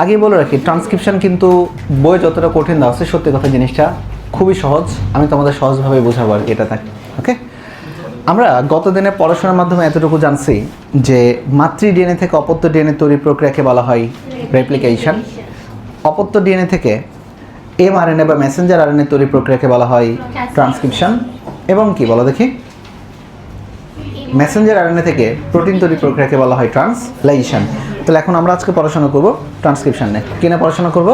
আগেই বলে রাখি ট্রান্সক্রিপশন কিন্তু বই যতটা কঠিন দেওয়া আছে, সত্যি কথা জিনিসটা খুবই সহজ। আমি তোমাদের সহজভাবে বোঝাবো আর এটা থাকে ওকে আমরা গত দিনে পড়াশোনার মাধ্যমে এতটুকু জানছি যে মাতৃ ডিএনএ থেকে অপত্য ডিএনএ তৈরির প্রক্রিয়াকে বলা হয় রেপ্লিকেশন অপত্য ডিএনএ থেকে এম এমআরএনএ বা মেসেঞ্জার আরএনএ তৈরির প্রক্রিয়াকে বলা হয় ট্রান্সক্রিপশন এবং কি, বলো দেখি। মেসেঞ্জার আরএনএ থেকে প্রোটিন তৈরি প্রক্রিয়াকে বলা হয় ট্রান্সলেশন তাহলে এখন আমরা আজকে পড়াশোনা করব ট্রান্সক্রিপশন নিয়ে। কিনে পড়াশোনা করব?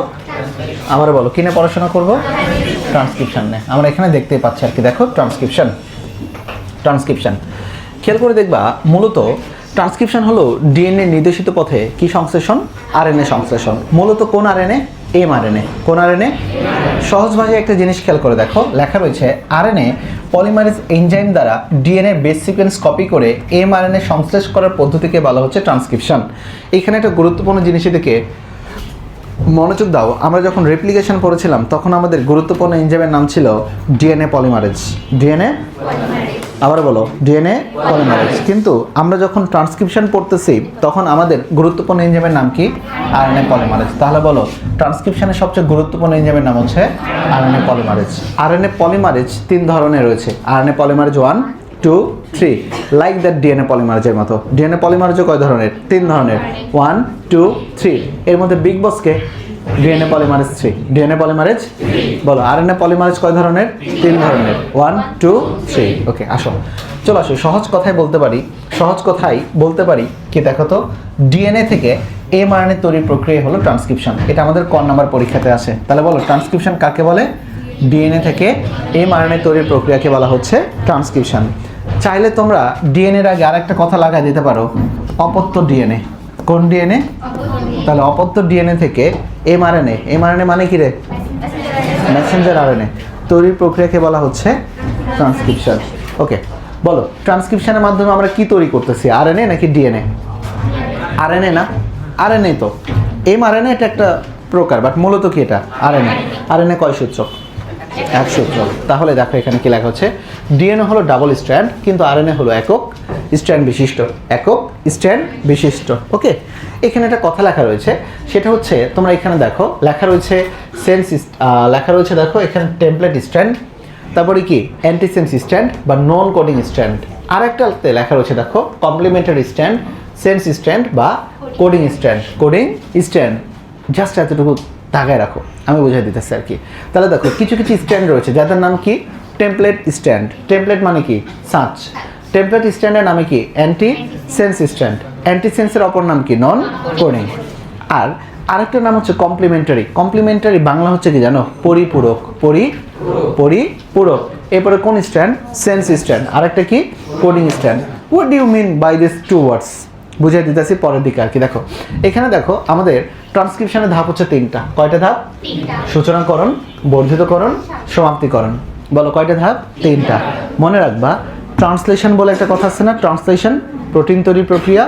আবার বলো, কিনে পড়াশোনা করব? ট্রান্সক্রিপশন নিয়ে। আমরা এখানে দেখতে পাচ্ছি আর কি, দেখো ট্রান্সক্রিপশন ট্রান্সক্রিপশন খেয়াল করে দেখবা, মূলত ট্রান্সক্রিপশন হলো ডিএনএ নির্দেশিত পথে কি সংশ্লেষণ? আর আরএনএ সংশ্লেষণ। মূলত কোন আর আরএনএ এম আরএনএ কোন আরএনএ সহজ ভাষায় একটা জিনিস খেয়াল করে দেখো। লেখা রয়েছে আরএনএ পলিমারেজ এনজাইম দ্বারা ডিএনএ বেস সিকোয়েন্স কপি করে এম আরএনএ সংশ্লেষ করার পদ্ধতিকে বলা হচ্ছে ট্রান্সক্রিপশন এখানে একটা গুরুত্বপূর্ণ জিনিস থেকে মনোযোগ দাও। আমরা যখন রেপ্লিকেশন পড়েছিলাম, তখন আমাদের গুরুত্বপূর্ণ এনজাইমের নাম ছিল ডিএনএ পলিমারেজ ডিএনএ আবার বলো। ডিএনএ পলিমারেজ কিন্তু আমরা যখন ট্রান্সক্রিপশন পড়তেছি, তখন আমাদের গুরুত্বপূর্ণ এনজাইমের নাম কি? আরএনএ পলিমারেজ তাহলে বলো ট্রান্সক্রিপশনের সবচেয়ে গুরুত্বপূর্ণ এনজাইমের নাম হচ্ছে আরএনএ পলিমারেজ আরএনএ পলিমারেজ তিন ধরনের রয়েছে। RNA polymerase one two three like that DNA পলিমারেজের মতো। ডিএনএ পলিমারেজও কয় ধরনের? তিন ধরনের। ওয়ান টু থ্রি এর মধ্যে বিগ বসকে DNA polymerase three DNA polymerase বলো আরএনএ পলিমারেজ কয় ধরনের? তিন ধরনের। ওয়ান টু থ্রি ওকে আসো। চলো আসো, সহজ কথায় বলতে পারি। সহজ কথাই বলতে পারি কি দেখো তো? ডিএনএ থেকে এম আরএনএ তৈরির প্রক্রিয়া হলো ট্রান্সক্রিপশন এটা আমাদের ক নাম্বার পরীক্ষাতে আসে তাহলে বলো ট্রান্সক্রিপশন কাকে বলে? ডিএনএ থেকে এম আরএনএ তৈরির প্রক্রিয়াকে বলা হচ্ছে ট্রান্সক্রিপশন চাইলে তোমরা ডিএনএর আগে আরেকটা কথা লাগাই দিতে পারো। অপত্য ডিএনএ কোন ডিএনএ তাহলে অপত্য ডিএনএ থেকে এমআরএনএ এমআরএনএ মানে কি রে? মেসেঞ্জার আরএনএ তৈরির প্রক্রিয়াকে বলা হচ্ছে ট্রান্সক্রিপশন ওকে বলো ট্রান্সক্রিপশনের মাধ্যমে আমরা কি তৈরি করতেছি? আরএনএ নাকি ডিএনএ? আরএনএ না? আরএনএ তো। এমআরএনএ এটা একটা প্রকার বাট মূলত কি এটা? আরএনএ আরএনএ কয় সূচক? এক সূচক। তাহলে দেখো এখানে কি লেখা হচ্ছে, ডিএনএ হলো ডাবল স্ট্র্যান্ড কিন্তু আরএনএ হলো একক। স্ট্র্যান্ড বিশিষ্ট, একক স্ট্র্যান্ড বিশিষ্ট, ওকে? এখানে একটা কথা লেখা রয়েছে, সেটা হচ্ছে, তোমরা এখানে দেখো, লেখা রয়েছে সেন্স লেখা রয়েছে দেখো, এখানে টেমপ্লেট স্ট্র্যান্ড তারপরে কি? অ্যান্টিসেন্স স্ট্যান্ড বা নন কোডিং স্ট্যান্ড আরেকটাতে লেখা রয়েছে দেখো কমপ্লিমেন্টারি স্ট্যান্ড সেন্স স্ট্যান্ড বা coding strand coding strand just এতটুকু তাকায় রাখো, আমি বুঝাই দিতেছি আর কি। তাহলে দেখো, কিছু কিছু স্ট্যান্ড রয়েছে, যাদের নাম কি? টেমপ্লেট স্ট্যান্ড টেমপ্লেট মানে কি? সাঁচ। টেমপ্লেট স্ট্যান্ডের নামে কি? অ্যান্টি সেন্স স্ট্যান্ড অ্যান্টি সেন্সের অপর নাম কি? নন কোডিং আর আরেকটা নাম হচ্ছে কমপ্লিমেন্টারি কমপ্লিমেন্টারি বাংলা হচ্ছে কি জানো? পরিপূরক পরি পরিপূরক। এরপরে কোন স্ট্যান্ড সেন্স স্ট্যান্ড আরেকটা কি? Coding strand what you mean by this two words বুঝিয়ে দিতেছি পরের দিকে আর কি দেখো। এখানে দেখো আমাদের ট্রান্সক্রিপশনের ধাপ হচ্ছে তিনটা। কয়টা ধাপ? সূচনাকরণ বর্ধিতকরণ সমাপ্তিকরণ। বলো কয়টা ধাপ? তিনটা। মনে রাখবা ট্রান্সলেশন বলে একটা কথা আছে না? ট্রান্সলেশন, প্রোটিন তৈরির প্রক্রিয়া,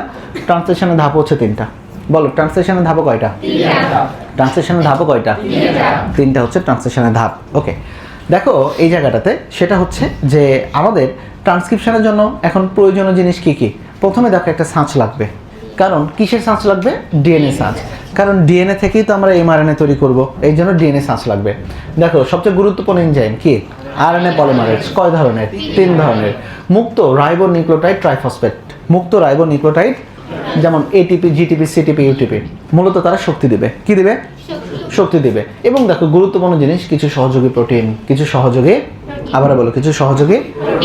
ট্রান্সলেশনের ধাপ হচ্ছে তিনটা। বলো, ট্রান্সলেশনের ধাপও কয়টা? ট্রান্সলেশনের ধাপও কয়টা? তিনটা হচ্ছে ট্রান্সলেশনের ধাপ। ওকে দেখো, এই জায়গাটাতে সেটা হচ্ছে যে আমাদের ট্রান্সক্রিপশনের জন্য এখন প্রয়োজনীয় জিনিস কি কি? প্রথমে দেখো একটা সাঁচ লাগবে। কারণ কিসের সাঁচ লাগবে? ডিএনএ সাঁচ। কারণ ডিএনএ থেকেই তো আমরা এমআরএনএ তৈরি করব। এই জন্য ডিএনএ সাঁচ লাগবে। দেখো, সবচেয়ে গুরুত্বপূর্ণ এনজাইম কি? আরএনএ পলিমারেজ, কয় ধরনের? তিন ধরনের। মুক্ত রাইবো নিউক্লিওটাইড ট্রাইফসফেট। মুক্ত রাইবো নিউক্লিওটাইড যেমন এটিপি জিটিপি সিটিপি ইউটিপি মূলত তারা শক্তি দিবে। কি দিবে? শক্তি দিবে। এবং দেখো, গুরুত্বপূর্ণ জিনিস, কিছু সহযোগী প্রোটিন, কিছু সহযোগী আবার বলো, কিছু সহযোগী।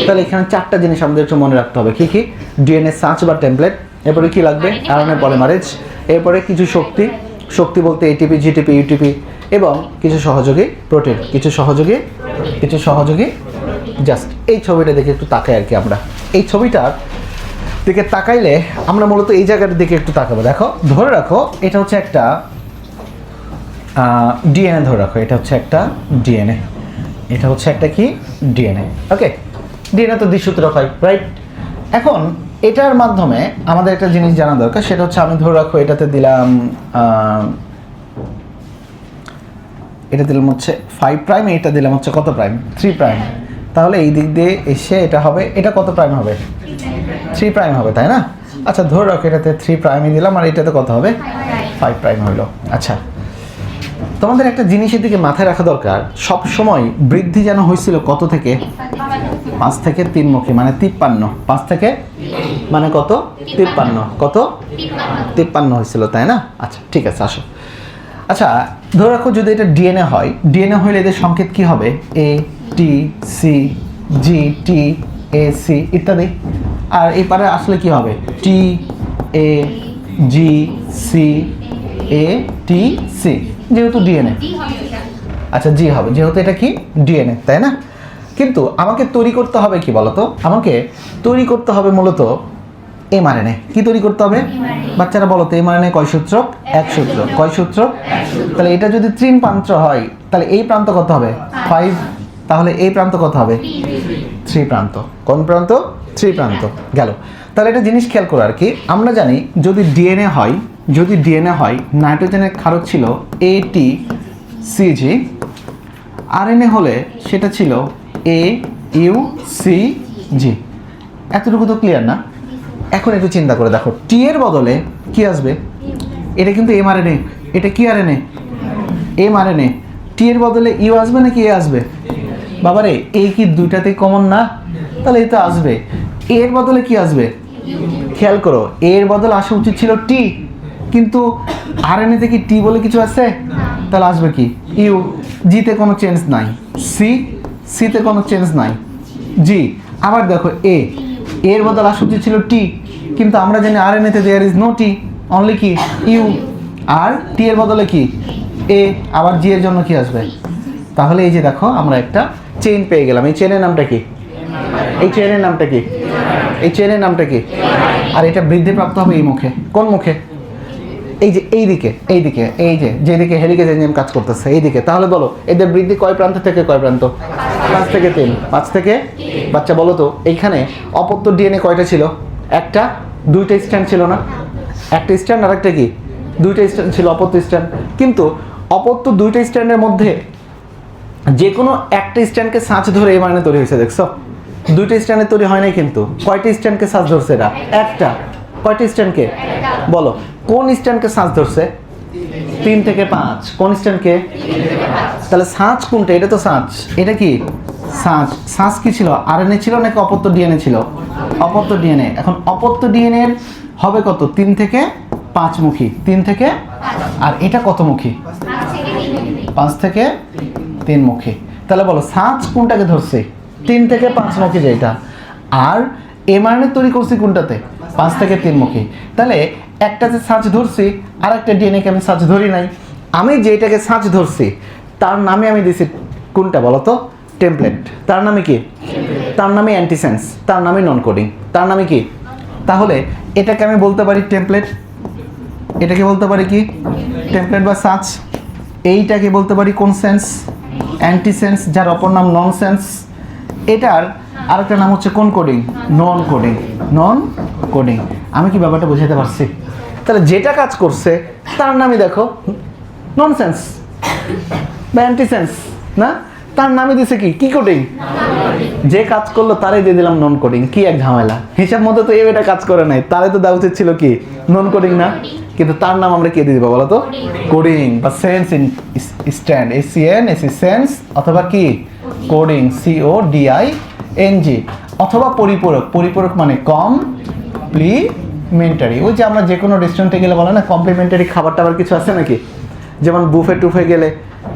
তাহলে এখানে চারটা জিনিস আমাদের একটু মনে রাখতে হবে। কি কি? ডিএনএ সাঁচ বা টেমপ্লেট। এরপরে কি লাগবে? RNA polymerase. এরপরে কিছু শক্তি। শক্তি বলতে এটিপি জিটিপি ইউটিপি এবং কিছু সহযোগী প্রোটিন কিছু সহযোগী কিছু সহযোগী জাস্ট এই ছবিটা দেখে একটু তাকাই আর কি আমরা। এই ছবিটার দিকে তাকাইলে আমরা মূলত এই জায়গাটার দিকে একটু তাকাবো। দেখো, ধরে রাখো, এটা হচ্ছে একটা ডিএনএ ধরে রাখো। এটা হচ্ছে একটা ডিএনএ এটা হচ্ছে একটা কি? ডিএনএ ওকে ডিএনএ তো দ্বিসূত্রক হয় রাইট এখন এটার মাধ্যমে আমাদের একটা জিনিস জানা দরকার, সেটা হচ্ছে আমি ধরে রাখো, এটাতে দিলাম এটা দিলাম হচ্ছে ফাইভ প্রাইম এটা দিলাম হচ্ছে কত প্রাইম থ্রি প্রাইম তাহলে এই দিক দিয়ে এসে এটা হবে, এটা কত প্রাইম হবে? থ্রি প্রাইম হবে, তাই না? আচ্ছা ধরে রাখো, এটাতে থ্রি প্রাইমই দিলাম, আর এটাতে কত হবে? ফাইভ প্রাইম হইল। আচ্ছা তোমাদের একটা জিনিসের দিকে মাথায় রাখা দরকার। সব সময় বৃদ্ধি যেন হয়েছিল কত থেকে? পাঁচ থেকে তিনমুখী মানে তিপ্পান্ন। পাঁচ থেকে মানে কত? তিপ্পান্ন। কত? তিপ্পান্ন হয়েছিল, তাই না? আচ্ছা ঠিক আছে, আসো। আচ্ছা ধরে রাখো যদি এটা ডিএনএ হয় ডিএনএ হইলে এদের সংকেত কি হবে? এ T C G T A C ইত্যাদি। আর এই পারে আসলে কি হবে? T A G C A T C যেহেতু ডিএনএ আচ্ছা জি হবে। যেহেতু এটা কি? ডিএনএ তাই না? কিন্তু আমাকে তৈরি করতে হবে কি বলতো? আমাকে তৈরি করতে হবে মূলত এমআরএনএ কি তৈরি করতে হবে? বাচ্চারা বলো তো এমআরএনএ কয় সূত্রক এক সূত্র। কয় সূত্রক তাহলে এটা যদি ত্রিন প্রান্ত হয় তাহলে এই প্রান্ত কত হবে? ফাইভ তাহলে এই প্রান্ত কত হবে? থ্রি। প্রান্ত। কোন প্রান্ত? থ্রি প্রান্ত। গেল। তাহলে একটা জিনিস খেয়াল করো আর কি। আমরা জানি যদি ডিএনএ হয় যদি ডিএনএ হয় নাইট্রোজেনের ক্ষারক ছিল এ এটি সিজি আরএনএ হলে সেটা ছিল এ ইউ সি জি এতটুকু তো ক্লিয়ার না? এখন একটু চিন্তা করে দেখো টি এর বদলে কি আসবে? এটা কিন্তু এমআরএনএ এটা কি আরএনএ এমআরএনএ টি এর বদলে ইউ আসবে নাকি এ আসবে? বাবারে এই কি দুইটাতে কমন না? তাহলে এই তো আসবে। এর বদলে কি আসবে? খেয়াল করো এর বদলে আসা উচিত ছিল টি কিন্তু আরএনএতে কি টি বলে কিছু আছে? তাহলে আসবে কি? ইউ জিতে কোনো চেঞ্জ নাই। সি সিতে কোনো চেঞ্জ নাই। জি আবার দেখো এ এর বদল আসা উচিত ছিল টি কিন্তু আমরা জানি আরএনএতে there is no T only কি ইউ আর টি এর বদলে কি এ আবার জি এর জন্য কি আসবে। তাহলে এই যে দেখো, আমরা একটা চেইন পেয়ে গেলাম। এই চেনের নামটা কি? এই চেনের নামটা কি? এই চেনের নামটা কি? আর এটা বৃদ্ধিপ্রাপ্ত হবে এই মুখে। কোন মুখে? এই যে এই দিকে এই দিকে এই যে, যেদিকে হেলিকেজ এনজিএম কাজ করতেছে এই দিকে তাহলে বলো, এদের বৃদ্ধি কয় প্রান্ত থেকে কয় প্রান্ত? পাঁচ থেকে তিন। পাঁচ থেকে, বাচ্চা বলো তো, এইখানে অপত্য ডিএনএ কয়টা ছিল? একটা, দুইটা স্ট্যান্ড ছিল না। একটা স্ট্যান্ড আর একটা কি? দুইটা স্ট্যান্ড ছিল, অপত্য স্ট্যান্ড কিন্তু অপত্য দুইটা স্ট্যান্ডের মধ্যে যে কোনো একটা স্ট্যান্ডকে সাঁচ ধরে এই মানে তৈরি হয়েছে, দেখছ? দুইটা স্ট্যান্ডে তৈরি হয় নাই কিন্তু। কয়টা স্ট্যান্ডকে সাঁচ ধরছে এরা? একটা। কয়টা স্ট্যান্ডকে বলো, কোন স্ট্যান্ডকে সাঁচ ধরছে? তিন থেকে পাঁচ। কোন স্ট্যান্ডকে তাহলে সাঁচ কোনটা? এটা তো সাঁচ। এটা কি? সাঁচ। সাঁচ কি ছিল? আরএনএ ছিল নাকি অপত্য ডিএনএ ছিল? অপত্য ডিএনএ। এখন অপত্য ডিএনএ হবে কত? তিন থেকে পাঁচ মুখী। তিন থেকে আর এটা কত মুখী? পাঁচ থেকে তিন মুখী। তাহলে বলো, সাঁচ কোনটাকে ধরছে? তিন থেকে পাঁচ মুখী যেটা। আর এমআরএনএ তৈরি করছি কোনটাতে? পাঁচ থেকে তিন মুখী। তাহলে একটা যে সাঁচ ধরছি আর একটা ডিএনএকে আমি সাঁচ ধরি নাই। আমি যেটাকে সাঁচ ধরছি, তার নামে আমি দিছি কোনটা বলো তো? টেমপ্লেট। তার নামে কি? তার নামে অ্যান্টিসেন্স তার নামে নন কোডিং তার নামে কি? তাহলে এটাকে আমি বলতে পারি টেমপ্লেট এটাকে বলতে পারি কি? টেমপ্লেট বা সাঁচ এইটাকে বলতে পারি কোন সেন্স অ্যান্টিসেন্স যার অপর নাম নন সেন্স এটার আরেকটা নাম হচ্ছে কোন coding non coding non coding আমি কি ব্যাপারটা বুঝাতে পারছি? তাহলে যেটা কাজ করছে, তার নামই দেখো ননসেন্স বা অ্যান্টিসেন্স না? তার নামে দিছে কি? কি কোডিং যে কাজ করল তারাই দিয়ে দিলাম নন কোডিং কি এক ঝামেলা। হিসাব মতো তো এটা কাজ করে নাই। তারে তো দেওয়া উচিত ছিল কি? নন কোডিং না? কিন্তু তার নাম আমরা কে দিয়ে দিব বলো তো? কোডিং বা sense in strand S N S sense অথবা কি? Coding C O D I N G অথবা পরিপূরক। পরিপূরক মানে কম কমপ্লিমেন্টারি ওই যে আমরা যে কোনো রেস্টুরেন্টে গেলে বলে না কমপ্লিমেন্টারি খাবার টাবার কিছু আছে নাকি? যেমন বুফে টুফে গেলে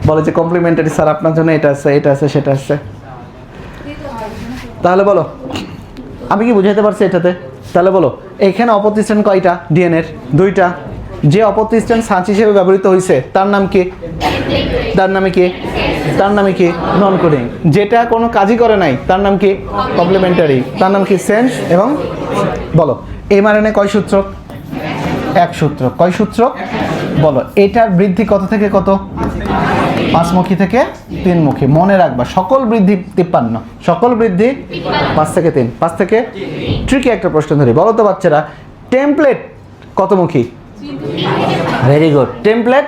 বলে যে কমপ্লিমেন্টারি স্যার আপনার জন্য এটা আছে এটা আছে, সেটা আছে। তাহলে বলো, আমি কি বুঝাইতে পারছি এটাতে? তাহলে বলো, এখানে অপতিষ্ঠান কয়টা? ডিএনএর দুইটা। যে অপতিষ্ঠান সাঁচ হিসেবে ব্যবহৃত হয়েছে তার নাম কি? তার নামে কি? তার নামে কি? নন কোডিং যেটা কোনো কাজই করে নাই, তার নাম কি? কমপ্লিমেন্টারি তার নাম কি? সেন্স এবং বলো এমআরএনএ কয় সূত্র? এক সূত্র। কয় সূত্র? বলো, এটার বৃদ্ধি কত থেকে কত? পাঁচমুখী থেকে তিনমুখী। মনে রাখবা, সকল বৃদ্ধি তিপ্পান্ন। সকল বৃদ্ধি পাঁচ থেকে তিন। পাঁচ থেকে ট্রিকি একটা প্রশ্ন ধরি। বলো তো বাচ্চারা template কতমুখী? Very good template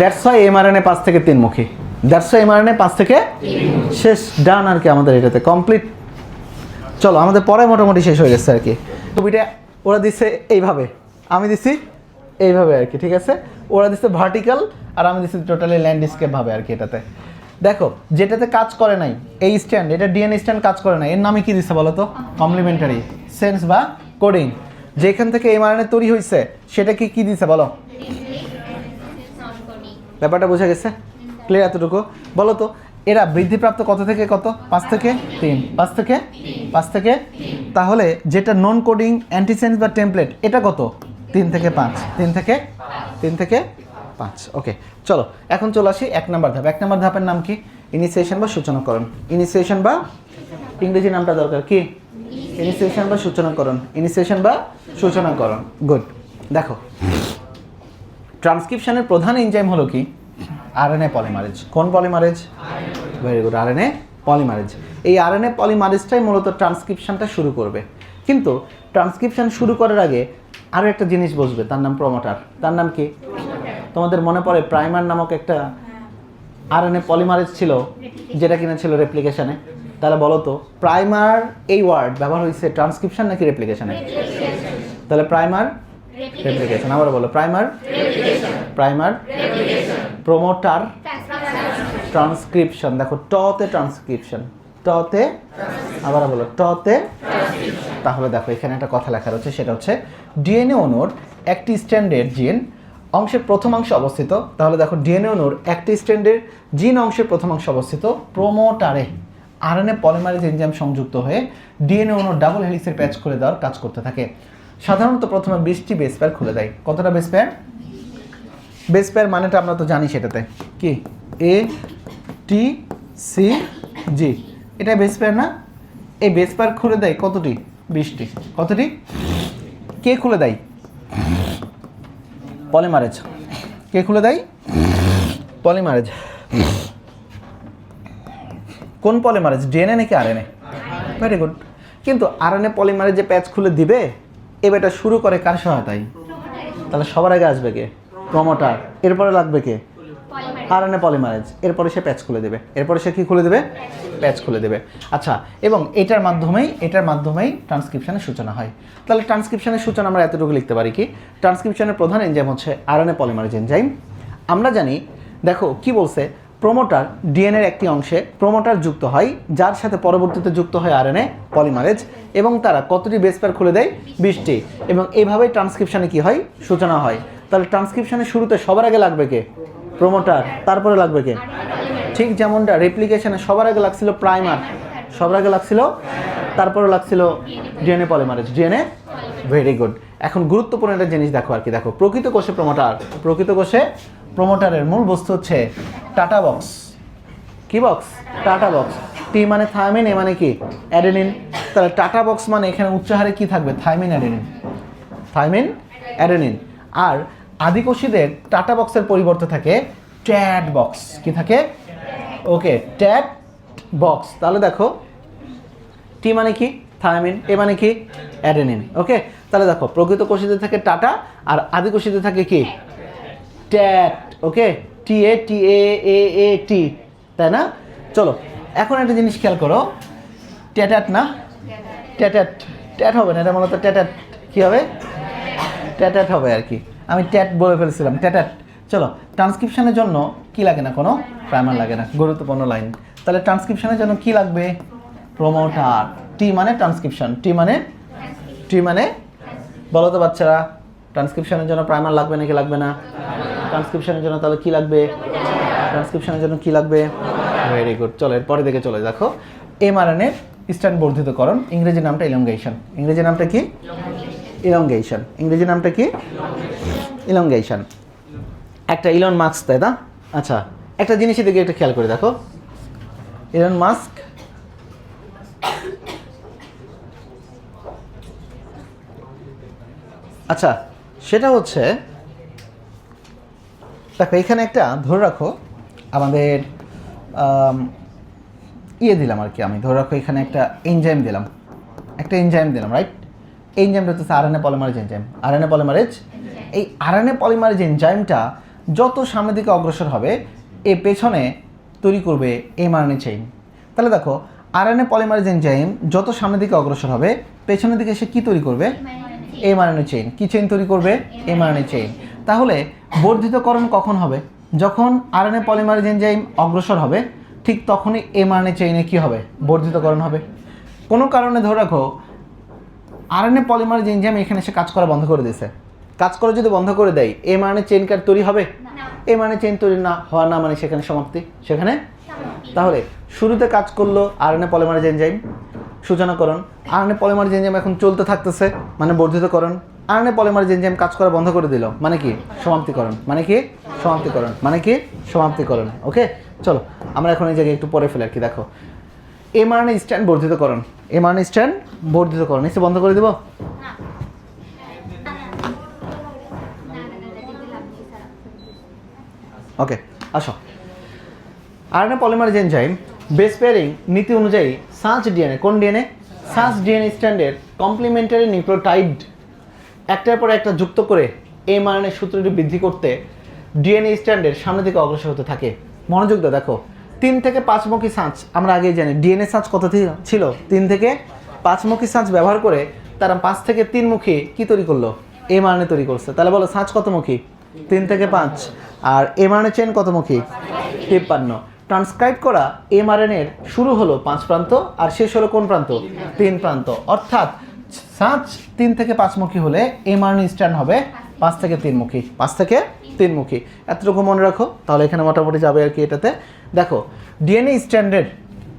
that's why mRNA পাঁচ থেকে তিনমুখী। দ্যাটস ওয়াই এমআরএনএ পাঁচ থেকে শেষ। ডান আর কি আমাদের এটাতে। কমপ্লিট চলো, আমাদের পরে মোটামুটি শেষ হয়ে গেছে আর কি। ছবিটা ওরা দিচ্ছে এইভাবে। আমি দিছি এইভাবে আর কি, ঠিক আছে? ওরা দিচ্ছে ভার্টিক্যাল আর আমি দিচ্ছি টোটালি ল্যান্ডস্কেপ ভাবে আর কি এটাতে। দেখো, যেটাতে কাজ করে নাই, এই স্ট্যান্ড এটা ডিএনএ স্ট্যান্ড কাজ করে নাই, এর নামে কি দিচ্ছে বলো তো? কমপ্লিমেন্টারি সেন্স বা কোডিং যেখান থেকে মানে তৈরি হয়েছে সেটা কি কি দিছে বলো? ব্যাপারটা বোঝা গেছে? ক্লিয়ার এতটুকু? বলো তো, এরা বৃদ্ধিপ্রাপ্ত কত থেকে কত? পাঁচ থেকে তিন। পাঁচ থেকে? পাঁচ থেকে তাহলে যেটা নন কোডিং অ্যান্টিসেন্স বা টেমপ্লেট এটা কত? তিন থেকে পাঁচ, তিন থেকে তিন থেকে পাঁচ, ওকে। চলো, এখন চলে আসি এক নম্বর ধাপ। এক নম্বর ধাপের নাম কি? ইনিসিয়েশন বা সূচনাকরণ। ইনিসিয়েশন বা ইংরেজি নামটা দরকার কি? ইনিসিয়েশন বা সূচনাকরণ। ইনিসিয়েশন বা সূচনাকরণ। গুড দেখো ট্রান্সক্রিপশনের প্রধান এনজাইম হলো কি? আরএনএ পলিমারেজ কোন polymerase very good RNA polymerase এই আরএনএ পলিমারেজটাই মূলত ট্রান্সক্রিপশনটা শুরু করবে। কিন্তু ট্রান্সক্রিপশন শুরু করার আগে আরও একটা জিনিস বসবে, তার নাম প্রমোটার তার নাম কি? তোমাদের মনে পড়ে প্রাইমার নামক একটা আর আরএনএ পলিমারেজ ছিল, যেটা কিনা ছিল রেপ্লিকেশনে তাহলে বলো তো প্রাইমার এই ওয়ার্ড ব্যবহার হয়েছে ট্রান্সক্রিপশন নাকি রেপ্লিকেশনে তাহলে প্রাইমার রেপ্লিকেশন আবার বলো প্রাইমার প্রাইমার প্রমোটার ট্রান্সক্রিপশন দেখো টতে ট্রান্সক্রিপশন টতে আবার বলো টতে তাহলে দেখো, এখানে একটা কথা লেখা রয়েছে, সেটা হচ্ছে, ডিএনএ অনুর একটি স্ট্যান্ডের জিন অংশের প্রথম অংশে অবস্থিত। তাহলে দেখো, ডিএনএ অনুর একটি স্ট্যান্ডের জিন অংশের প্রথম অংশে অবস্থিত, প্রোমোটারে। আরএনএ পলিমারেজ এনজাইম সংযুক্ত হয়ে ডিএনএ অনুর ডাবল হেলিক্সের প্যাচ করে দেওয়ার কাজ করতে থাকে। সাধারণত প্রথমে বিশটি বেস পেয়ার খুলে দেয়। কতটা বেস পেয়ার বেস পেয়ার মানেটা আমরা তো জানি সেটাতে। কি? এ টি সি জি এটা বেস পেয়ার না? এই বেস পেয়ার খুলে দেয় কতটি? বিশটি। কতটি? কে খুলে দেয়? পলিমারেজ। কে খুলে দেয়? পলিমারেজ। কোন পলিমারেজ? ডিএনএ নাকি আরএনএ ভেরি গুড কিন্তু আর আরএনএ পলিমারেজ যে প্যাচ খুলে দিবে এবার এটা শুরু করে কার সহায়তায়? তাহলে সবার আগে আসবে কে? প্রমোটার এরপরে লাগবে কে? আরএনএ পলিমারেজ এরপরে সে প্যাচ খুলে দেবে। এরপরে সে কি খুলে দেবে? প্যাচ খুলে দেবে। আচ্ছা এবং এটার মাধ্যমেই এটার মাধ্যমেই ট্রান্সক্রিপশনের সূচনা হয়। তাহলে ট্রান্সক্রিপশনের সূচনা আমরা এতটুকু লিখতে পারি কি? ট্রান্সক্রিপশনের প্রধান এনজাইম হচ্ছে আরএনএ পলিমারেজ এনজাইম আমরা জানি, দেখো, কি বলছে? প্রোমোটার ডিএনএর একটি অংশে প্রোমোটার যুক্ত হয়, যার সাথে পরবর্তীতে যুক্ত হয় আরএনএ পলিমারেজ এবং তারা কতটি বেস পেয়ার খুলে দেয়? বিশটি। এবং এইভাবেই ট্রান্সক্রিপশনে কি হয়? সূচনা হয়। তাহলে ট্রান্সক্রিপশনের শুরুতে সবার আগে লাগবে কে? প্রোমোটার তারপরে লাগবে কে? ঠিক যেমনটা রেপ্লিকেশনে সবার আগে লাগছিল প্রাইমার সবার আগে লাগছিল, তারপরে লাগছিল DNA polymerase DNA very good এখন গুরুত্বপূর্ণ একটা জিনিস দেখো আর কি, দেখো, প্রকৃত কোষে প্রমোটার প্রকৃত কোষে প্রমোটারের মূল বস্তু হচ্ছে টাটা বক্স কি বক্স টাটা বক্স টি মানে থাইমিন এ মানে কি? অ্যাডেনিন তাহলে টাটা বক্স মানে এখানে উচ্চাহারে কি থাকবে? থাইমিন অ্যাডেনিন থাইমিন অ্যাডেনিন আর আদিকোষীদের টাটা বক্সের পরিবর্তে থাকে ট্যাট বক্স। কি থাকে? Okay, TAT box. তাহলে দেখো, টি মানে কি? থায়ামিন, এ মানে কি? অ্যাডেনিন। ওকে, তাহলে দেখো, প্রকৃত কোষিতে থাকে টাটা আর আদি কোষিতে থাকে কি? ট্যাট। ওকে, টি এ টি এ এ এ, টি। তাই না? চলো, এখন একটা জিনিস খেয়াল করো। ট্যাটাট না? ট্যাটাট ট্যাট হবে না, এটা মূলত ট্যাটাট কী হবে? ট্যাটাট হবে আর কি। আমি ট্যাট বলে ফেলেছিলাম ট্যাটাট চলো ট্রান্সক্রিপশনের জন্য কি লাগে না কোনো? প্রাইমার লাগে না, গুরুত্বপূর্ণ লাইন তাহলে ট্রান্সক্রিপশনের জন্য কি লাগবে? প্রমোটার টি মানে ট্রান্সক্রিপশন টি মানে? টি মানে? বলো তো বাচ্চারা ট্রান্সক্রিপশনের জন্য প্রাইমার লাগবে নাকি লাগবে না? ট্রান্সক্রিপশনের জন্য তাহলে কি লাগবে? ট্রান্সক্রিপশনের জন্য কি লাগবে? ভেরি গুড চলো এরপরে দেখে চলে দেখো। এম আর এমআরএনএ স্ট্যান্ড বর্ধিতকরণ ইংরেজি নামটা ইলঙ্গেশন ইংরেজি নামটা কি? ইলঙ্গেশন ইংরেজি নামটা কি? ইলঙ্গেশন একটা ইলন মাস্ক তাই না? আচ্ছা একটা জিনিসের দিকে একটা খেয়াল করে দেখো। ইলন মাস্ক আচ্ছা সেটা হচ্ছে, দেখো, এখানে একটা, ধরে রাখো, আমাদের ইয়ে দিলাম আর কি আমি। ধরে রাখো, এখানে একটা এনজাইম দিলাম। একটা এনজাইম দিলাম রাইট এনজাইমটা হচ্ছে RNA polymerase enzyme. RNA polymerase, এই আরএনএ পলিমারেজ এনজাইমটা যত সামনের দিকে অগ্রসর হবে, এ পেছনে তৈরি করবে এমআরএনএ চেইন তাহলে দেখো, আরএনএ পলিমারেজ এনজাইম যত সামনের দিকে অগ্রসর হবে, পেছনের দিকে সে কি তৈরি করবে? এমআরএনএ চেইন কি চেইন তৈরি করবে? এমআরএনএ চেইন তাহলে বর্ধিতকরণ কখন হবে? যখন আরএনএ পলিমারেজ এনজাইম অগ্রসর হবে, ঠিক তখনই এমআরএনএ চেইনে কি হবে? বর্ধিতকরণ হবে। কোনো কারণে ধরে রাখো আরএনএ পলিমারেজ এনজাইম এখানে এসে কাজ করা বন্ধ করে দিয়েছে। কাজ করা যদি বন্ধ করে দেয় এমআরএনএ চেইন কার তৈরি হবে? এ মানে চেইন তৈরি না হওয়া না মানে সেখানে সমাপ্তি। সেখানে তাহলে শুরুতে কাজ করল আরএনএ পলিমারেজ এনজাইম সূচনাকরণ আরএনএ পলিমারেজ এনজাইম এখন চলতে থাকতেছে মানে বর্ধিতকরণ আরএনএ পলিমারেজ এনজাইম কাজ করা বন্ধ করে দিল মানে কি? সমাপ্তিকরণ মানে কি? সমাপ্তিকরণ মানে কি? সমাপ্তিকরণ ওকে? চলো আমরা এখন এই জায়গায় একটু পরে ফেলে আর কি দেখো। এমআরএনএ স্ট্যান্ড বর্ধিত বর্ধিতকরণ এমআরএনএ স্ট্যান্ড বর্ধিত বর্ধিতকরণ এসে বন্ধ করে দেবো? ওকে, আসো। RNA polymerase enzyme, base pairing নীতি অনুযায়ী সাঁচ ডিএনএ, কোন ডিএনএ? সাঁচ ডিএনএ স্ট্যান্ডের কমপ্লিমেন্টারি নিউক্লিওটাইড, একটার পর একটা যুক্ত করে এমআরএনএ সূত্রটি বৃদ্ধি করতে ডিএনএ স্ট্যান্ডের সামনের দিকে অগ্রসর হতে থাকে। মনোযোগ দাও, দেখো। তিন থেকে পাঁচমুখী সাঁচ, আমরা আগে জানি ডিএনএ সাঁচ কত ছিল? তিন থেকে পাঁচমুখী সাঁচ ব্যবহার করে তারা পাঁচ থেকে তিনমুখী কি তৈরি করল? এমআরএনএ তৈরি করছে। তাহলে বলো, সাঁচ কতমুখী তিন থেকে পাঁচ। আর এমআরএনএ চেন কতমুখী তিপ্পান্ন। ট্রান্সক্রাইব করা এমআরএনএর শুরু হলো পাঁচ প্রান্ত আর শেষ হলো কোন প্রান্ত? তিন প্রান্ত। অর্থাৎ সাঁচ তিন থেকে পাঁচমুখী হলে এমআরএনএ স্ট্যান্ড হবে পাঁচ থেকে তিনমুখী পাঁচ থেকে তিনমুখী এতটুকু মনে রাখো, তাহলে এখানে মোটামুটি যাবে আর কি এটাতে। দেখো ডিএনএ স্ট্যান্ডের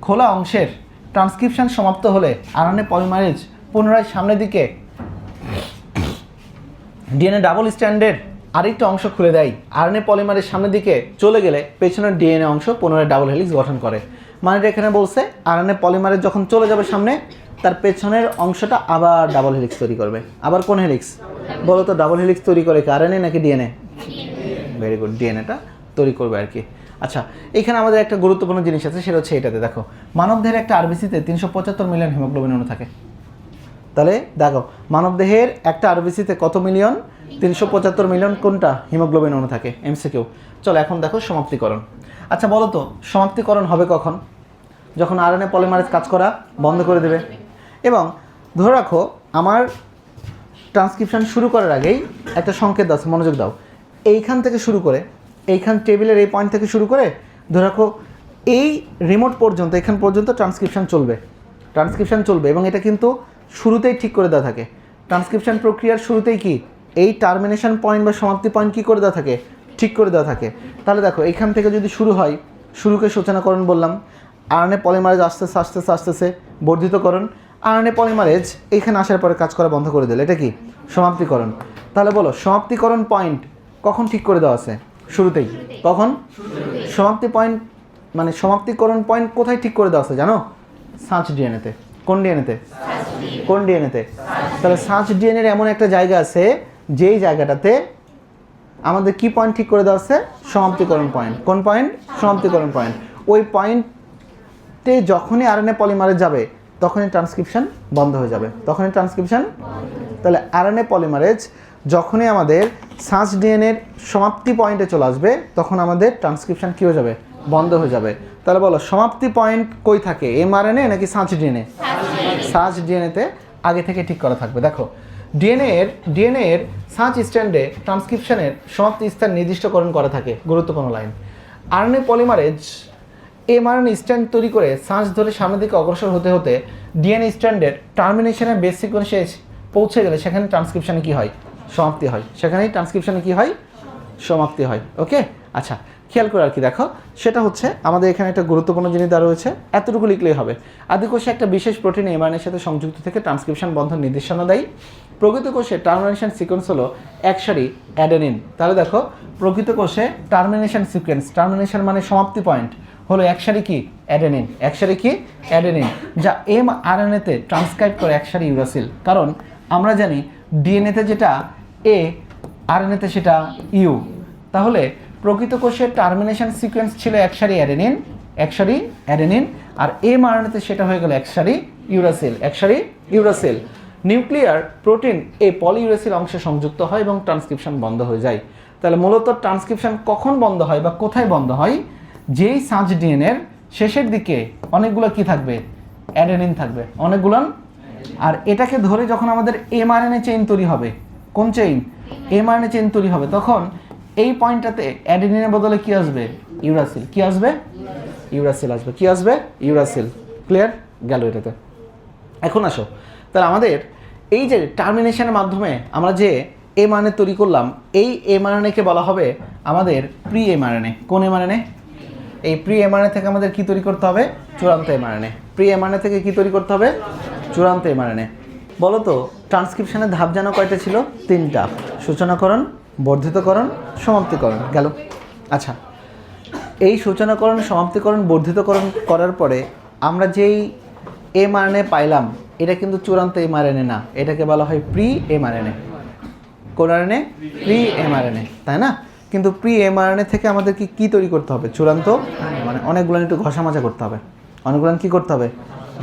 খোলা অংশের ট্রান্সক্রিপশন সমাপ্ত হলে আরএনএ পলিমারেজ পুনরায় সামনের দিকে ডিএনএ ডাবল স্ট্যান্ডের আরেকটা অংশ খুলে দেয়। আরএনএ পলিমারের সামনের দিকে চলে গেলে পেছনের ডিএনএ অংশ পুনরায় ডাবল হেলিক্স গঠন করে। মানে এখানে বলছে আরএনএ পলিমারের যখন চলে যাবে সামনে তার পেছনের অংশটা আবার ডাবল হেলিক্স তৈরি করবে। আবার কোন হেলিক্স বলো তো ডাবল হেলিক্স তৈরি করে কি আরএনএ নাকি ডিএনএ ভেরি গুড ডিএনএটা তৈরি করবে আর কি। আচ্ছা এখানে আমাদের একটা গুরুত্বপূর্ণ জিনিস আছে, সেটা হচ্ছে এটাতে, দেখো। মানবদেহের একটা আরবিসিতে তিনশো পঁচাত্তর মিলিয়ন হিমোগ্লোবিন অণু থাকে। তাহলে দেখো, মানবদেহের একটা আরবিসিতে কত মিলিয়ন? তিনশো পঁচাত্তর মিলিয়ন কোনটা? হিমোগ্লোবিন অণু থাকে, এমসিকিউ। চলো এখন দেখো সমাপ্তিকরণ। আচ্ছা বলো তো, সমাপ্তিকরণ হবে কখন? যখন আরএনএ পলিমারেজ কাজ করা বন্ধ করে দেবে। এবং ধরে রাখো, আমার ট্রান্সক্রিপশন শুরু করার আগেই একটা সংকেত আছে, মনোযোগ দাও। এইখান থেকে শুরু করে এইখান টেবিলের এই পয়েন্ট থেকে শুরু করে, ধরে রাখো, এই রিমোট পর্যন্ত, এখান পর্যন্ত ট্রান্সক্রিপশন চলবে। ট্রান্সক্রিপশন চলবে এবং এটা কিন্তু শুরুতেই ঠিক করে দেওয়া থাকে। ট্রান্সক্রিপশন প্রক্রিয়ার শুরুতেই কি? এই টার্মিনেশন পয়েন্ট বা সমাপ্তি পয়েন্ট কী করে দেওয়া থাকে? ঠিক করে দেওয়া থাকে। তাহলে দেখো এইখান থেকে যদি শুরু হয়, শুরুকে সূচনাকরণ বললাম আরএনএ পলিমারেজ আস্তেছে আস্তেছে আস্তেছে, বর্ধিতকরণ। আরএনএ পলিমারেজ এখানে আসার পরে কাজ করা বন্ধ করে দিল। এটা কি? সমাপ্তিকরণ। তাহলে বলো, সমাপ্তিকরণ পয়েন্ট কখন ঠিক করে দেওয়া আছে? শুরুতেই। কখন? সমাপ্তি পয়েন্ট মানে সমাপ্তিকরণ পয়েন্ট কোথায় ঠিক করে দেওয়া আছে জানো? সাঁচ ডিএনএতে কোন ডিএনএতে কোন ডিএনএতে তাহলে সাঁচ ডিএনএর এমন একটা জায়গা আছে যেই জায়গাটাতে আমাদের কি পয়েন্ট ঠিক করে দেওয়া আছে? সমাপ্তিকরণ পয়েন্ট কোন পয়েন্ট সমাপ্তিকরণ পয়েন্ট ওই পয়েন্টে যখনই আরএনএ পলিমারে যাবে তখনই ট্রান্সক্রিপশন বন্ধ হয়ে যাবে। তখনই ট্রান্সক্রিপশন তাহলে আর আরএনএ পলিমারেজ যখনই আমাদের সাঁচ ডিএনএর সমাপ্তি পয়েন্টে চলে আসবে, তখন আমাদের ট্রান্সক্রিপশন কী হয়ে যাবে? বন্ধ হয়ে যাবে। তাহলে বলো, সমাপ্তি পয়েন্ট কই থাকে? এমআরএনএ নাকি সাঁচ ডিএনএ? সার্চ ডিএনএতে আগে থেকে ঠিক করা থাকবে। দেখো, ডিএনএ এর ডিএনএ এর সার্চ স্ট্যান্ডে ট্রান্সক্রিপশনের সমাপ্তি স্থান নির্দিষ্টকরণ করা থাকে, গুরুত্বপূর্ণ line RNA polymerase mRNA strand তৈরি করে সার্চ ধরে সামনের দিকে অগ্রসর হতে হতে ডিএনএ স্ট্যান্ডের টার্মিনেশনের বেস সিকোয়েন্সে পৌঁছে গেলে সেখানে ট্রান্সক্রিপশনে কী হয়? সমাপ্তি হয়। সেখানেই ট্রান্সক্রিপশনে কি হয়? সমাপ্তি হয়। ওকে আচ্ছা খেয়াল করে আর কি দেখো। সেটা হচ্ছে আমাদের এখানে একটা গুরুত্বপূর্ণ জিনিস দেওয়া রয়েছে। এতটুকু লিখলেই হবে। আদিকোষে একটা বিশেষ প্রোটিন এমআরএনের সাথে সংযুক্ত থেকে ট্রান্সক্রিপশন বন্ধ নির্দেশনা দেয়। প্রকৃত কোষে টার্মিনেশন সিকোয়েন্স হলো একসারি অ্যাডেনিন তাহলে দেখো, প্রকৃত কোষে টার্মিনেশন সিকোয়েন্স টার্মিনেশন মানে সমাপ্তি পয়েন্ট হলো একসারি কি? অ্যাডেনিন একসারি কি? অ্যাডেনিন যা এম আরএনএতে ট্রান্সক্রাইব করে একসারি ইউরাসিল কারণ আমরা জানি ডিএনএতে যেটা এ আরএনএতে সেটা ইউ তাহলে প্রকৃত কোষের টার্মিনেশন সিকোয়েন্স ছিল একসারি অ্যাডেনিন একসারি অ্যাডেনিন আর এম আরএনএতে সেটা হয়ে গেল একসারি ইউরাসিল একসারি ইউরাসিল নিউক্লিয়ার প্রোটিন এই পলিইউরাসিল অংশে সংযুক্ত হয় এবং ট্রান্সক্রিপশন বন্ধ হয়ে যায়। তাহলে মূলত ট্রান্সক্রিপশন কখন বন্ধ হয় বা কোথায় বন্ধ হয়? যেই সাঁচ ডিএনএর শেষের দিকে অনেকগুলো কি থাকবে? অ্যাডেনিন থাকবে। অনেকগুলো? আর এটাকে ধরে যখন আমাদের এমআরএনএ চেইন তৈরি হবে কোন চেইন এমআরএনএ চেইন তৈরি হবে। তখন এই পয়েন্টটাতে অ্যাডেনিনের বদলে কি আসবে? ইউরাসিল কি আসবে? ইউরাসিল আসবে। কি আসবে? ইউরাসিল ক্লিয়ার গেল এটাতে। এখন আসো। তাহলে আমাদের এই যে টার্মিনেশনের মাধ্যমে আমরা যে এমআরএনএ তৈরি করলাম, এই এমআরএনএকে বলা হবে আমাদের প্রি এমআরএনএ কোন এমআরএনএ এই প্রি এমআরএনএ থেকে আমাদের কি তৈরি করতে হবে? চূড়ান্ত এমআরএনএ প্রি এমআরএনএ থেকে কি তৈরি করতে হবে? চূড়ান্ত এমআরএনএ বলো তো ট্রান্সক্রিপশনের ধাপ যেন কয়টা ছিল? তিনটা। সূচনাকরণ, বর্ধিতকরণ, সমাপ্তিকরণ। গেল। আচ্ছা এই সূচনাকরণ, সমাপ্তিকরণ, বর্ধিতকরণ করার পরে আমরা যেই এমআরএনএ পাইলাম, এটা কিন্তু চূড়ান্ত এমআরএনএ না। এটাকে বলা হয় প্রি এমআরএনএ কোন আরএনএ প্রি এমআরএনএ তাই না? কিন্তু প্রি এমআরএনএ থেকে আমাদের কি কি তৈরি করতে হবে? চূড়ান্ত? মানে অনেকগুলো একটু ঘষা মাজা করতে হবে। অনেকগুলো কি করতে হবে?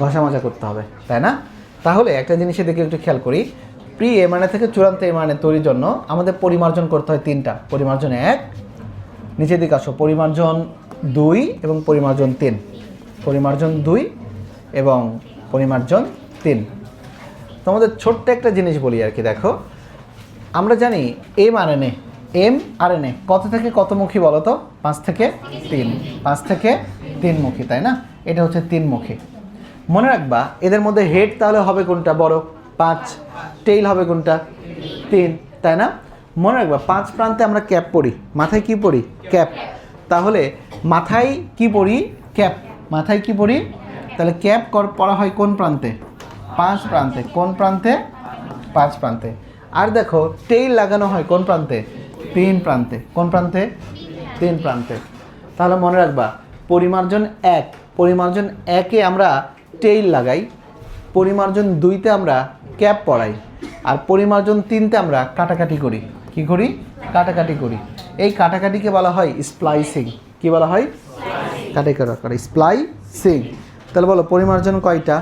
ঘষা মাজা করতে হবে, তাই না? তাহলে একটা জিনিসের দিকে একটু খেয়াল করি। প্রি এমআরএনএ থেকে চূড়ান্ত এমআরএনএ তৈরির জন্য আমাদের পরিমার্জন করতে হয় তিনটা। পরিমার্জন এক, নিচের দিকে আসো। পরিমার্জন দুই এবং পরিমার্জন তিন। পরিমার্জন দুই এবং পরিমার্জন তিন। তোমাদের ছোট্ট একটা জিনিস বলি আর কি, দেখো। আমরা জানি M R N A M R N A কত থেকে কতমুখী বলো তো? পাঁচ থেকে তিন। পাঁচ থেকে তিনমুখী তাই না? এটা হচ্ছে তিনমুখী মনে রাখবা, এদের মধ্যে হেড তাহলে হবে কোনটা? বড়। পাঁচ। টেইল হবে কোনটা? তিন। তাই না? মনে রাখবা, পাঁচ প্রান্তে আমরা ক্যাপ পরি মাথায় কি পরি ক্যাপ তাহলে মাথায় কি পরি ক্যাপ মাথায় কি পরি তাহলে ক্যাপ কর পরা হয় কোন প্রান্তে? পাঁচ প্রান্তে। কোন প্রান্তে? পাঁচ প্রান্তে। আর দেখো টেইল লাগানো হয় কোন প্রান্তে? তিন প্রান্তে। কোন প্রান্তে? তিন প্রান্তে। তাহলে মনে রাখবা, পরিমার্জন এক। পরিমার্জন একে আমরা টেইল লাগাই, পরিমার্জন দুইতে আমরা ক্যাপ পরাই আর পরিমার্জন তিনতে আমরা কাটাকাটি করি। কি করি? কাটাকাটি করি। এই কাটাকাটিকে বলা হয় স্প্লাইসিং কি বলা হয়? কাটাই করে স্প্লাইসিং তাহলে বলো, পরিমার্জন কয়টা?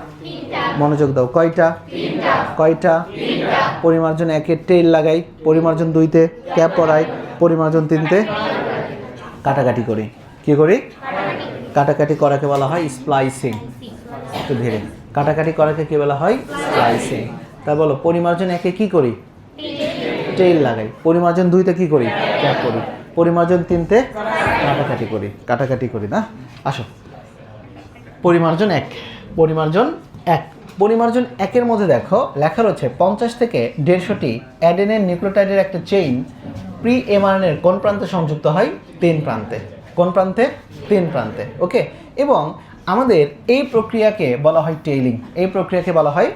মনোযোগ দাও, কয়টা? কয়টা? পরিমার্জন একে টেইল লাগাই, পরিমার্জন দুইতে ক্যাপ পরাই পরিমার্জন তিনতে কাটাকাটি করি। কি করি? কাটাকাটি করাকে বলা হয় স্প্লাইসিং একটু ধীরে কাটাকাটি করাকে কি বলা হয়? স্প্লাইসিং তা বলো, পরিমার্জন একে কি করি? টেইল লাগাই। পরিমার্জন দুইতে কি করি? ক্যাপ করি। পরিমার্জন তিনতে কাটাকাটি করি। কাটাকাটি করি না? আসো। পরিমার্জন এক। পরিমার্জন এক। পরিমার্জন একের মধ্যে দেখো, লেখা রয়েছে পঞ্চাশ থেকে দেড়শোটি অ্যাডেনের নিউক্লিওটাইডের একটা চেইন প্রি এমআরএনের কোন প্রান্তে সংযুক্ত হয়? তিন প্রান্তে। কোন প্রান্তে? তিন প্রান্তে। ওকে এবং আমাদের এই প্রক্রিয়াকে বলা হয় টেইলিং এই প্রক্রিয়াকে বলা হয়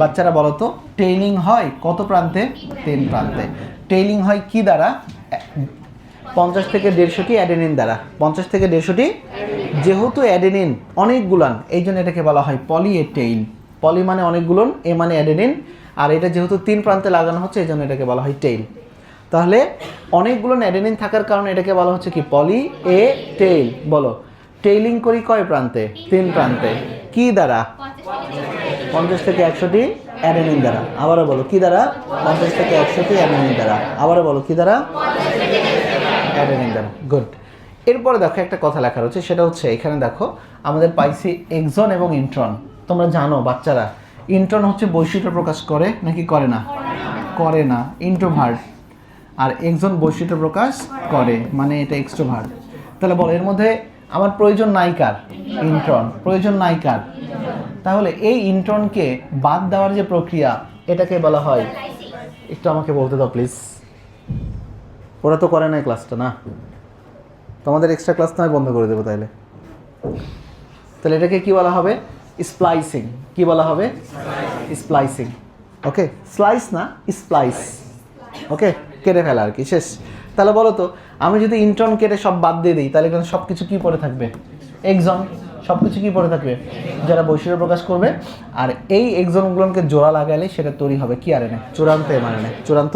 বাচ্চারা বলো তো টেইলিং হয় কত প্রান্তে? তিন প্রান্তে। টেইলিং হয় কি দ্বারা? পঞ্চাশ থেকে দেড়শোটি অ্যাডেনিন দ্বারা। পঞ্চাশ থেকে দেড়শোটি যেহেতু অ্যাডেনিন অনেকগুলান এই জন্য এটাকে বলা হয় পলি এ টেইল পলি মানে অনেকগুলোন এ মানে অ্যাডেনিন আর এটা যেহেতু তিন প্রান্তে লাগানো হচ্ছে এই জন্য এটাকে বলা হয় টেইল তাহলে অনেকগুলো অ্যাডেনিন থাকার কারণে এটাকে বলা হচ্ছে কি পলি এ টেইল বলো টেইলিং করি কয় প্রান্তে? তিন প্রান্তে। কি দ্বারা? পঞ্চাশ থেকে একশোটি অ্যাডেনিন দ্বারা। আবারও বলো কি দ্বারা? পঞ্চাশ থেকে একশোটি অ্যাডেনিন দ্বারা। আবারও বলো কি দ্বারা? অ্যাডেনিন দ্বারা। গুড এরপরে দেখো একটা কথা লেখা রয়েছে সেটা হচ্ছে এখানে দেখো আমাদের পাইছি এক্সন এবং ইন্ট্রন। তোমরা জানো বাচ্চারা ইন্ট্রন হচ্ছে বৈশিষ্ট্য প্রকাশ করে নাকি করে না? করে না ইন্ট্রোভার্ট আর এক্সন বৈশিষ্ট্য প্রকাশ করে মানে এটা এক্সট্রোভার্ট তাহলে বলো এর মধ্যে আমার প্রয়োজন নাইকার ইন্ট্রন প্রয়োজন নাইকার তাহলে এই ইন্ট্রনকে বাদ দেওয়ার যে প্রক্রিয়া, এটাকে বলা হয় একটু আমাকে বলতে দাও প্লিজ ওরা তো করে নাই ক্লাসটা না? তোমাদের এক্সট্রা ক্লাস নয় বন্ধ করে দেবো তাহলে তাহলে এটাকে কি বলা হবে? স্প্লাইসিং কি বলা হবে? স্প্লাইসিং ওকে স্লাইস না স্প্লাইস ওকে কেটে ফেলা আর কি, শেষ। তাহলে বলো তো আমি যদি ইন্ট্রন কেটে সব বাদ দিয়ে দিই, তাহলে এখানে সব কিছু কী পড়ে থাকবে? এক্সন সব কিছু কী পড়ে থাকবে? যারা বৈশিষ্ট্য প্রকাশ করবে, আর এই এক্সনগুলোকে জোড়া লাগালে সেটা তৈরি হবে কি আর এনে? চূড়ান্ত এমার এনে চূড়ান্ত?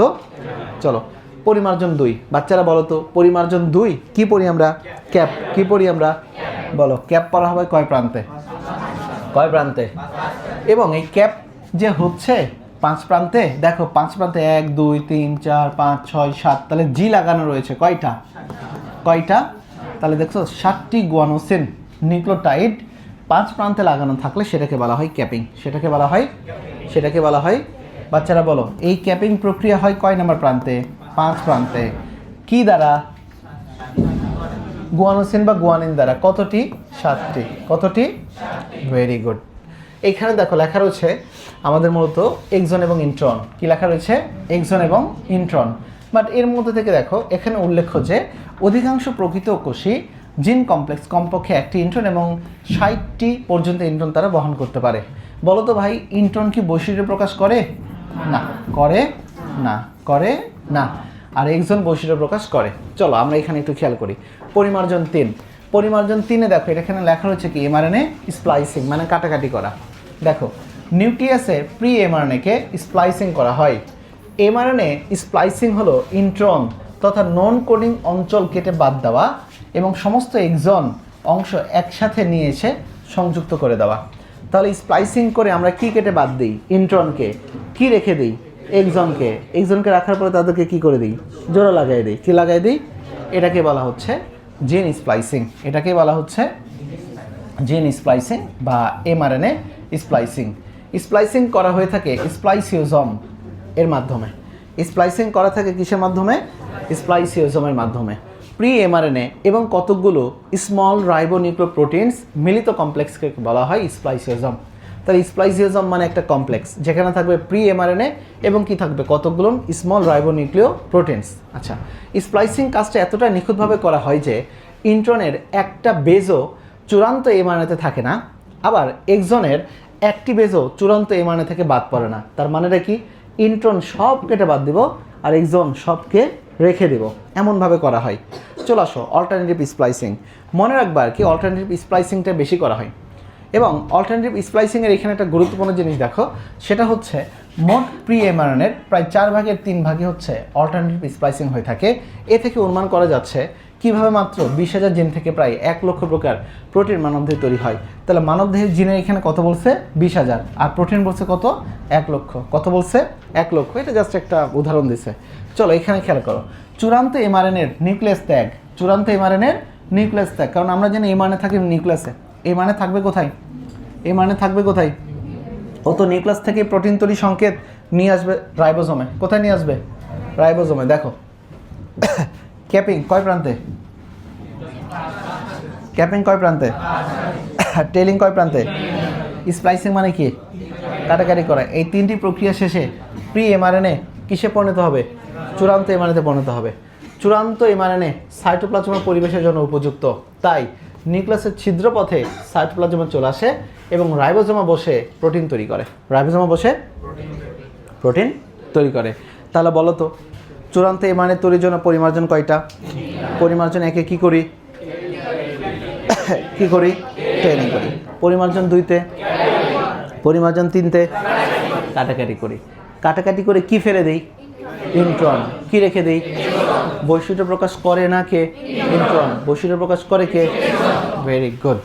চলো, পরিমার্জন দুই। বাচ্চারা বলো তো, পরিমার্জন দুই, কি পড়ি আমরা? ক্যাপ, কি পড়ি আমরা? বলো, ক্যাপ পরা হবে কয় প্রান্তে? কয় প্রান্তে? এবং এই ক্যাপ যে হচ্ছে পাঁচ প্রান্তে? দেখো, পাঁচ প্রান্তে এক, দুই, তিন, চার, পাঁচ, ছয়, সাত, তাহলে জি লাগানো রয়েছে। কয়টা? কয়টা? তাহলে দেখছ, সাতটি গুয়ানোসিন নিউক্লোটাইড পাঁচ প্রান্তে লাগানো থাকলে সেটাকে বলা হয় ক্যাপিং। সেটাকে বলা হয়, সেটাকে বলা হয়, বাচ্চারা বলো, এই ক্যাপিং প্রক্রিয়া হয় কয় নাম্বার প্রান্তে? পাঁচ প্রান্তে। কি দ্বারা? গুয়ানোসিন বা গুয়ানিন দ্বারা। কতটি? সাতটি। কতটি? Very good. এখানে দেখো লেখা রয়েছে আমাদের মূলত এক্সন এবং ইন্ট্রন। কি লেখা রয়েছে? এক্সন এবং ইন্ট্রন। বাট এর মধ্যে থেকে দেখো, এখানে উল্লেখ্য যে অধিকাংশ প্রকৃত কোষী জিন কমপ্লেক্স কমপক্ষে একটি ইন্ট্রন এবং ষাটটি পর্যন্ত ইন্ট্রন তারা বহন করতে পারে। বলো তো ভাই, ইন্ট্রন কি বৈশিষ্ট্য প্রকাশ করে? না করে না করে না। আর একজন বৈশিষ্ট্য প্রকাশ করে। চলো আমরা এখানে একটু খেয়াল করি। পরিমার্জন তিন। পরিমার্জন তিনে দেখো, এটা এখানে লেখা রয়েছে কি এমআরএনএ স্প্লাইসিং মানে কাটাকাটি করা। দেখো নিউক্লিয়াসে প্রি এমআরএনএকে স্প্লাইসিং করা হয়। এমআরএনএ স্প্লাইসিং হলো ইন্ট্রন তথা নন কোডিং অঞ্চল কেটে বাদ দেওয়া এবং সমস্ত এক্সন অংশ একসাথে নিয়ে এসে সংযুক্ত করে দেওয়া। তাহলে স্প্লাইসিং করে আমরা কি কেটে বাদ দিই? ইন্ট্রনকে কি রেখে দিই? একজনকে একজনকে রাখার পরে তাদেরকে কি করে দিই? জোড়া লাগাই দিই। কি লাগাই দিই? এটাকে বলা হচ্ছে জিন স্প্লাইসিং এটাকে বলা হচ্ছে জিন স্প্লাইসিং বা এমআরএনএ স্প্লাইসিং স্প্লাইসিং করা হয়ে থাকে স্প্লাইসিওজম এর মাধ্যমে। স্প্লাইসিং করা থাকে কিসের মাধ্যমে? স্প্লাইসিওজমের মাধ্যমে। প্রি এমআরএনএ এবং কতকগুলো স্মল রাইবোনিউক্লিও প্রোটিনস মিলিত কমপ্লেক্সকে বলা হয় স্প্লাইসিওজম তাহলে স্প্লাইসিওজম মানে একটা কমপ্লেক্স, যেখানে থাকবে প্রি এমআরএনএ এবং কি থাকবে? কতগুলো স্মল রাইবোনিউক্লিও প্রোটিনস আচ্ছা স্প্লাইসিং কাজটা এতটা নিখুঁতভাবে করা হয় যে ইন্ট্রনের একটা বেজও চূড়ান্ত এমআরএনএতে থাকে না, আবার একজনের একটি বেজও চূড়ান্ত এমআরএনএ থেকে বাদ পড়ে না। তার মানেটা কি? ইন্ট্রন সব কেটে বাদ দিব আর একজন সবকে রেখে দেব। এমনভাবে করা হয়। চলে আসো অল্টারনেটিভ স্প্লাইসিং মনে রাখবা আর কি অল্টারনেটিভ স্প্লাইসিংটা বেশি করা হয়। এবং অল্টারনেটিভ স্প্লাইসিংয়ের এখানে একটা গুরুত্বপূর্ণ জিনিস দেখো, সেটা হচ্ছে মোট প্রি এমআরএনের প্রায় চার ভাগের তিন ভাগে হচ্ছে অল্টারনেটিভ স্প্লাইসিং হয়ে থাকে। এ থেকে অনুমান করা যাচ্ছে কীভাবে মাত্র বিশ হাজার জিন থেকে প্রায় এক লক্ষ প্রকার প্রোটিন মানবদেহে তৈরি হয়। তাহলে মানবদেহের জিনের এখানে কত বলছে? বিশ হাজার। আর প্রোটিন বলছে কত? এক লক্ষ। কত বলছে? এক লক্ষ। এটা জাস্ট একটা উদাহরণ দিছে। চলো এখানে খেয়াল করো। চূড়ান্ত এমআরএনের নিউক্লিয়াস ত্যাগ চূড়ান্ত এমআরএনের নিউক্লিয়াস ত্যাগ কারণ আমরা জানি এমআরএ থাকি নিউক্লিয়াসে এই মানে থাকবে কোথায়? এ মানে থাকবে কোথায়? ও তো নিউক্লিয়াস থেকে প্রোটিন তৈরি সংকেত নিয়ে আসবে রাইবোজোমে। কোথায় নিয়ে আসবে? রাইবোজোমে, দেখো। ক্যাপিং, কয় প্রান্তে? ক্যাপিং কয় প্রান্তে? টেলিং কয় প্রান্তে? স্প্লাইসিং মানে কি? কাটাকাটি করা। এই তিনটি প্রক্রিয়া শেষে প্রি এমআরএনএ কিসে পরিণত হবে? চূড়ান্ত এমআরএনএতে পরিণত হবে। চূড়ান্ত এমআরএনএ সাইটোপ্লাজমের পরিবেশের জন্য উপযুক্ত। তাই নিউক্লিয়াসের ছিদ্রপথে সাইটোপ্লাজমে চলে আসে এবং রাইবোজোমা বসে প্রোটিন তৈরি করে। রাইবোজোমা বসে প্রোটিন তৈরি করে। তাহলে বলো তো, চূড়ান্ত এমআরএনএ তৈরির জন্য পরিমার্জন কয়টা? পরিমার্জন একে কি করি? কি করি? ট্রেনিং করি। পরিমার্জন দুইতে? পরিমার্জন তিনতে? কাটাকাটি করি। কাটাকাটি করে কি ফেলে দেই? ইন্ট্রন কি রেখে দেই? বৈশিষ্ট্য প্রকাশ করে না কে? ইন্ট্রন বৈশিষ্ট্য প্রকাশ করে কে? Very good